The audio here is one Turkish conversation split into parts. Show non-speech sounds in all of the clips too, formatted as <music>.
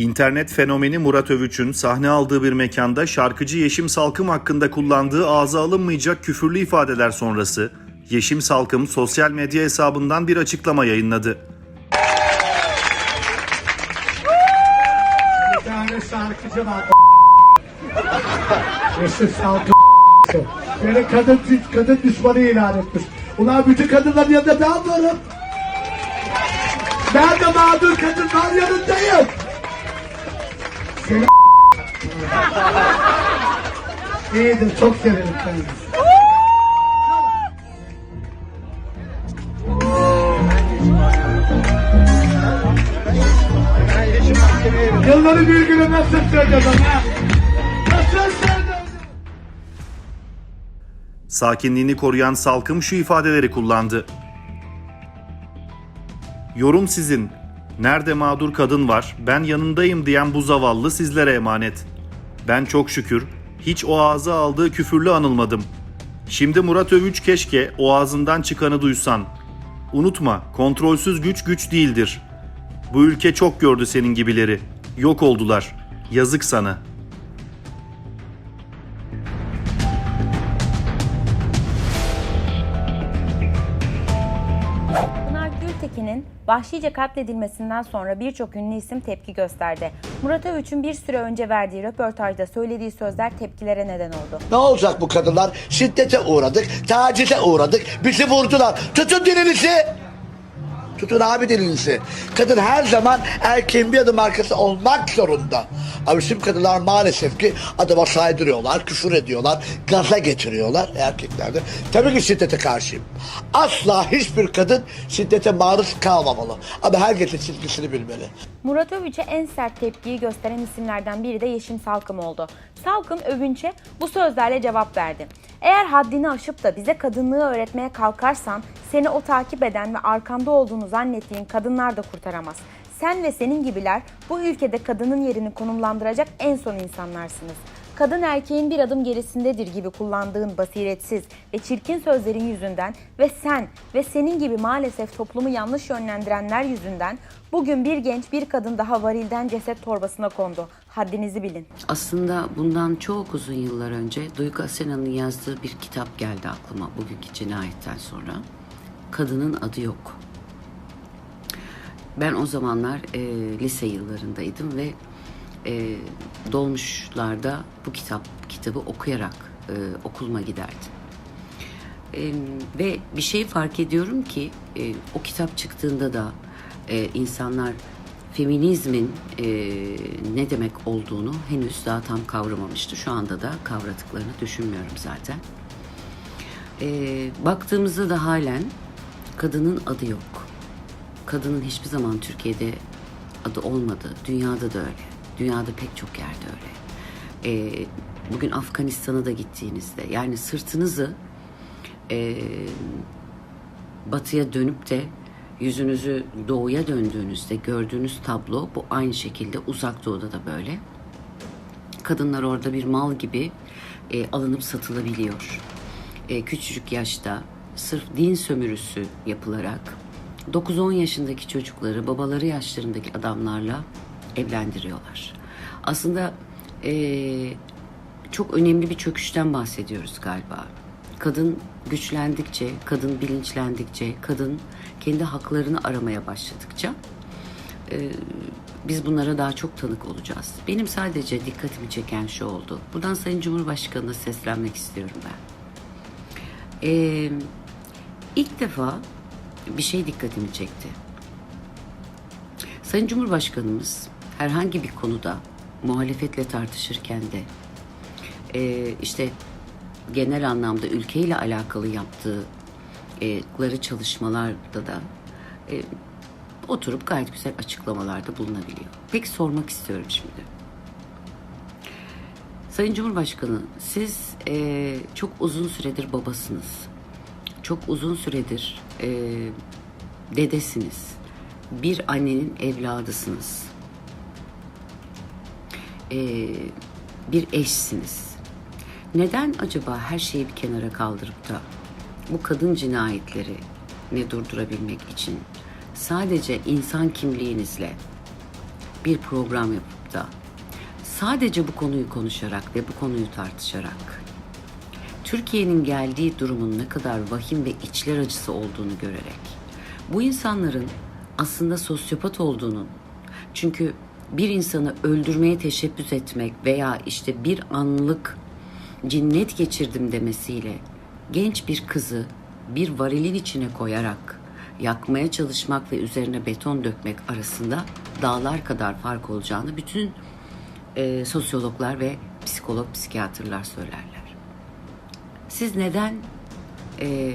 İnternet fenomeni Murat Övüç'ün sahne aldığı bir mekanda şarkıcı Yeşim Salkım hakkında kullandığı ağza alınmayacak küfürlü ifadeler sonrası Yeşim Salkım sosyal medya hesabından bir açıklama yayınladı. Bir tane şarkıcı var. <laughs> Mesut Salkı Beni kadın, kadın düşmanı ilan etmiş. Ulan bütün kadınların yanında ben varım. Ben de mağdur kadınlar yanındayım. Seni <laughs> İyidir, çok severim seni. Yılları bir günü nasıl söyleyeceğim ha? Nasıl söyleyeceğim? Sakinliğini koruyan Salkım şu ifadeleri kullandı. Yorum sizin. Nerede mağdur kadın var, ben yanındayım diyen bu zavallı sizlere emanet. Ben çok şükür hiç o ağza aldığı küfürlü anılmadım. Şimdi Murat Övüç keşke o ağzından çıkanı duysan. Unutma, kontrolsüz güç güç değildir. Bu ülke çok gördü senin gibileri. Yok oldular. Yazık sana.'' Pınar Gültekin'in vahşice katledilmesinden sonra birçok ünlü isim tepki gösterdi. Murat Övüç'ün bir süre önce verdiği röportajda söylediği sözler tepkilere neden oldu. Ne olacak bu kadınlar? Şiddete uğradık, tacize uğradık, bizi vurdular. Tutun dilinizi. Tutun abi dilinizi. Kadın her zaman erkeğin bir adım arkası olmak zorunda. Ama şimdi kadınlar maalesef ki adama saydırıyorlar, küfür ediyorlar, gaza getiriyorlar erkekler de. Tabii ki şiddete karşıyım. Asla hiçbir kadın şiddete maruz kalmamalı. Ama herkesin çizgisini bilmeli. Murat Övünç'e en sert tepkiyi gösteren isimlerden biri de Yeşim Salkım oldu. Salkım Övünç'e bu sözlerle cevap verdi. Eğer haddini aşıp da bize kadınlığı öğretmeye kalkarsan seni o takip eden ve arkanda olduğunu zannettiğin kadınlar da kurtaramaz. Sen ve senin gibiler bu ülkede kadının yerini konumlandıracak en son insanlarsınız. Kadın erkeğin bir adım gerisindedir gibi kullandığın basiretsiz ve çirkin sözlerin yüzünden ve sen ve senin gibi maalesef toplumu yanlış yönlendirenler yüzünden bugün bir genç bir kadın daha varilden ceset torbasına kondu. Haddinizi bilin. Aslında bundan çok uzun yıllar önce Duygu Asena'nın yazdığı bir kitap geldi aklıma bugünkü cinayetten sonra. Kadının adı yok. Ben o zamanlar e, lise yıllarındaydım ve e, dolmuşlarda bu kitap kitabı okuyarak e, okuluma giderdim. E, ve bir şey fark ediyorum ki e, o kitap çıktığında da e, insanlar feminizmin e, ne demek olduğunu henüz daha tam kavramamıştı. Şu anda da kavradıklarını düşünmüyorum zaten. E, baktığımızda da halen kadının adı yok. Kadının hiçbir zaman Türkiye'de adı olmadı. Dünyada da öyle. Dünyada pek çok yerde öyle. E, bugün Afganistan'a da gittiğinizde yani sırtınızı e, batıya dönüp de yüzünüzü doğuya döndüğünüzde gördüğünüz tablo bu aynı şekilde uzak doğuda da böyle. Kadınlar orada bir mal gibi e, alınıp satılabiliyor. E, küçücük yaşta sırf din sömürüsü yapılarak 9-10 yaşındaki çocukları babaları yaşlarındaki adamlarla evlendiriyorlar. Aslında e, çok önemli bir çöküşten bahsediyoruz galiba. Kadın güçlendikçe, kadın bilinçlendikçe, kadın kendi haklarını aramaya başladıkça e, biz bunlara daha çok tanık olacağız. Benim sadece dikkatimi çeken şu oldu. Buradan Sayın Cumhurbaşkanı'na seslenmek istiyorum ben. E, ilk defa bir şey dikkatimi çekti. Sayın Cumhurbaşkanımız herhangi bir konuda muhalefetle tartışırken de e, işte genel anlamda ülkeyle alakalı yaptığı e, ları çalışmalarda da e, oturup gayet güzel açıklamalarda bulunabiliyor. Peki sormak istiyorum şimdi. Sayın Cumhurbaşkanı, siz e, çok uzun süredir babasınız. Çok uzun süredir e, dedesiniz. Bir annenin evladısınız. E, bir eşsiniz. Neden acaba her şeyi bir kenara kaldırıp da bu kadın cinayetleri ne durdurabilmek için sadece insan kimliğinizle bir program yapıp da sadece bu konuyu konuşarak ve bu konuyu tartışarak Türkiye'nin geldiği durumun ne kadar vahim ve içler acısı olduğunu görerek bu insanların aslında sosyopat olduğunun çünkü bir insanı öldürmeye teşebbüs etmek veya işte bir anlık cinnet geçirdim demesiyle genç bir kızı bir varilin içine koyarak yakmaya çalışmak ve üzerine beton dökmek arasında dağlar kadar fark olacağını bütün e, sosyologlar ve psikolog, psikiyatrlar söylerler. Siz neden e,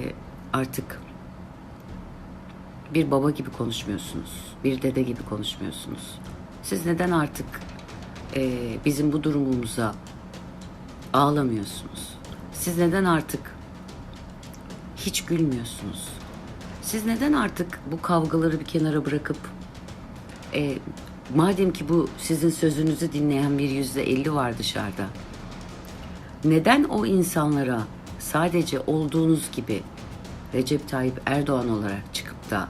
artık bir baba gibi konuşmuyorsunuz, bir dede gibi konuşmuyorsunuz? Siz neden artık e, bizim bu durumumuza ağlamıyorsunuz? Siz neden artık hiç gülmüyorsunuz? Siz neden artık bu kavgaları bir kenara bırakıp e, madem ki bu sizin sözünüzü dinleyen bir yüzde elli var dışarıda. Neden o insanlara sadece olduğunuz gibi Recep Tayyip Erdoğan olarak çıkıp da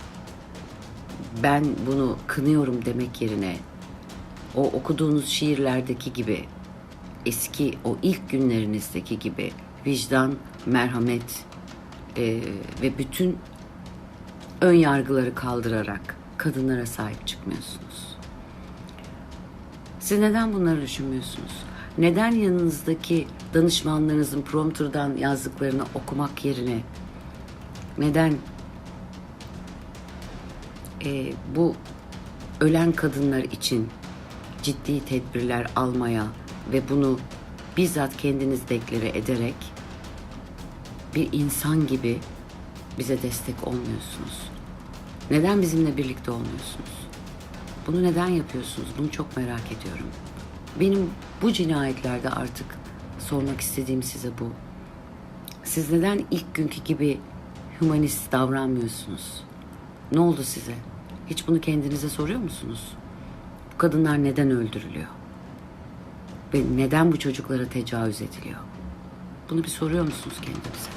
ben bunu kınıyorum demek yerine o okuduğunuz şiirlerdeki gibi eski o ilk günlerinizdeki gibi vicdan, merhamet e, ve bütün ön yargıları kaldırarak kadınlara sahip çıkmıyorsunuz. Siz neden bunları düşünmüyorsunuz? Neden yanınızdaki danışmanlarınızın prompterdan yazdıklarını okumak yerine neden e, bu ölen kadınlar için ciddi tedbirler almaya ve bunu bizzat kendiniz deklare ederek bir insan gibi bize destek olmuyorsunuz? Neden bizimle birlikte olmuyorsunuz? Bunu neden yapıyorsunuz? Bunu çok merak ediyorum. Benim bu cinayetlerde artık sormak istediğim size bu. Siz neden ilk günkü gibi humanist davranmıyorsunuz? Ne oldu size? Hiç bunu kendinize soruyor musunuz? Bu kadınlar neden öldürülüyor? Ve neden bu çocuklara tecavüz ediliyor? Bunu bir soruyor musunuz kendinize?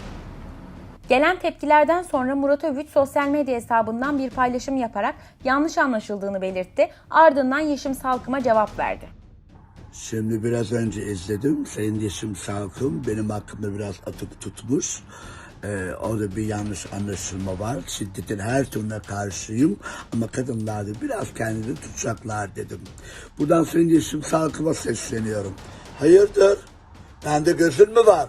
Gelen tepkilerden sonra Murat Övüç sosyal medya hesabından bir paylaşım yaparak yanlış anlaşıldığını belirtti. Ardından Yeşim Salkım'a cevap verdi. Şimdi biraz önce izledim. Sayın Yeşim Salkım benim hakkımda biraz atıp tutmuş. Ee, orada bir yanlış anlaşılma var. Şiddetin her türüne karşıyım ama kadınlar da biraz kendini tutacaklar dedim. Buradan Sayın Yeşim Salkım'a sesleniyorum. Hayırdır? Bende gözün mü var?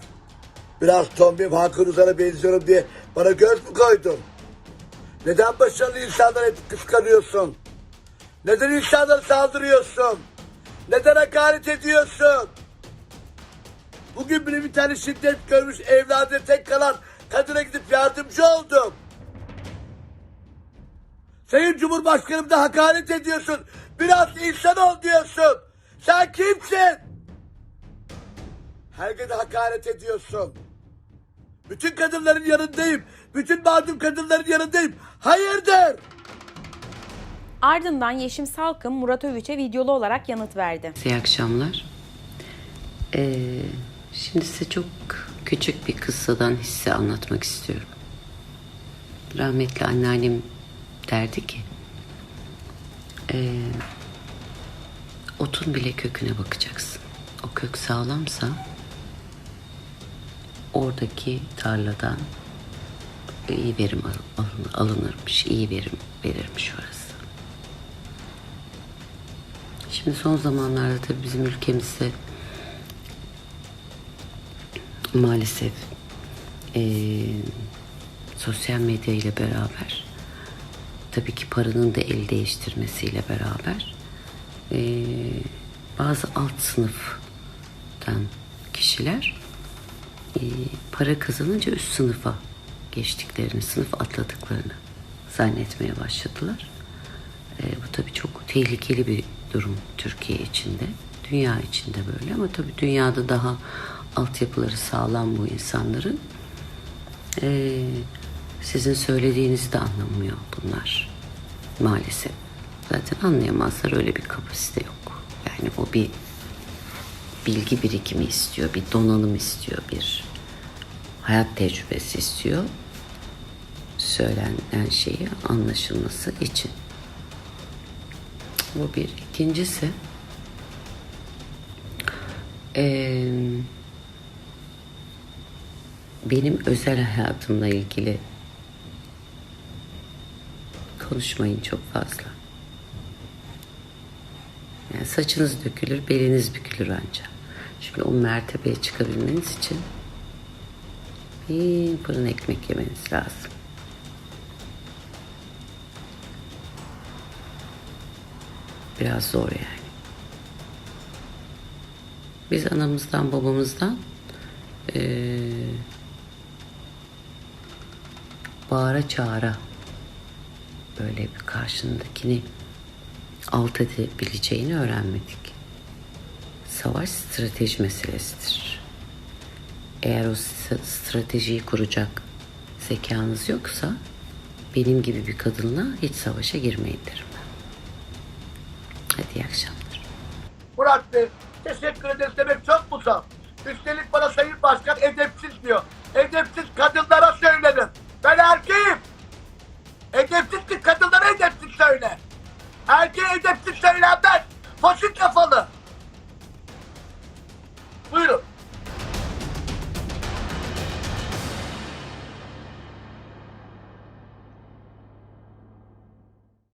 Biraz tombim Hakan Uzan'a benziyorum diye bana göz mü koydun? Neden başarılı insanları hep kıskanıyorsun? Neden insanlara saldırıyorsun? Neden hakaret ediyorsun? Bugün bile bir tane şiddet görmüş evladı tek kalan kadına gidip yardımcı oldum. Sayın Cumhurbaşkanım da hakaret ediyorsun. Biraz insan ol diyorsun. Sen kimsin? Herkese hakaret ediyorsun. Bütün kadınların yanındayım. Bütün mağdur kadınların yanındayım. Hayırdır? Ardından Yeşim Salkım Murat Övüç'e videolu olarak yanıt verdi. İyi akşamlar. Ee, şimdi size çok küçük bir kıssadan hisse anlatmak istiyorum. Rahmetli anneannem derdi ki, ee, otun bile köküne bakacaksın. O kök sağlamsa oradaki tarladan iyi verim al- alın- alınırmış, iyi verim verirmiş orası. Şimdi son zamanlarda tabii bizim ülkemizde maalesef eee, sosyal medya ile beraber tabii ki paranın da el değiştirmesiyle beraber eee, bazı alt sınıftan kişiler eee, para kazanınca üst sınıfa geçtiklerini, sınıf atladıklarını zannetmeye başladılar. Ee, bu tabii çok tehlikeli bir durum Türkiye içinde. Dünya içinde böyle ama tabii dünyada daha altyapıları sağlam bu insanların. Ee, sizin söylediğinizi de anlamıyor bunlar maalesef. Zaten anlayamazlar öyle bir kapasite yok. Yani o bir bilgi birikimi istiyor, bir donanım istiyor, bir hayat tecrübesi istiyor. Söylenen şeyi anlaşılması için. Bu bir. İkincisi eee, benim özel hayatımla ilgili konuşmayın çok fazla. Yani saçınız dökülür, beliniz bükülür anca. Çünkü o mertebeye çıkabilmeniz için bir fırın ekmek yemeniz lazım. Biraz zor yani. Biz anamızdan babamızdan eee bağıra çağıra böyle bir karşındakini alt edebileceğini öğrenmedik. Savaş strateji meselesidir. Eğer o stratejiyi kuracak zekanız yoksa benim gibi bir kadınla hiç savaşa girmeyin derim. Hadi iyi akşamlar. Murat Bey teşekkür ederiz demek çok mu sağ? Üstelik bana Sayın Başkan edepsiz diyor.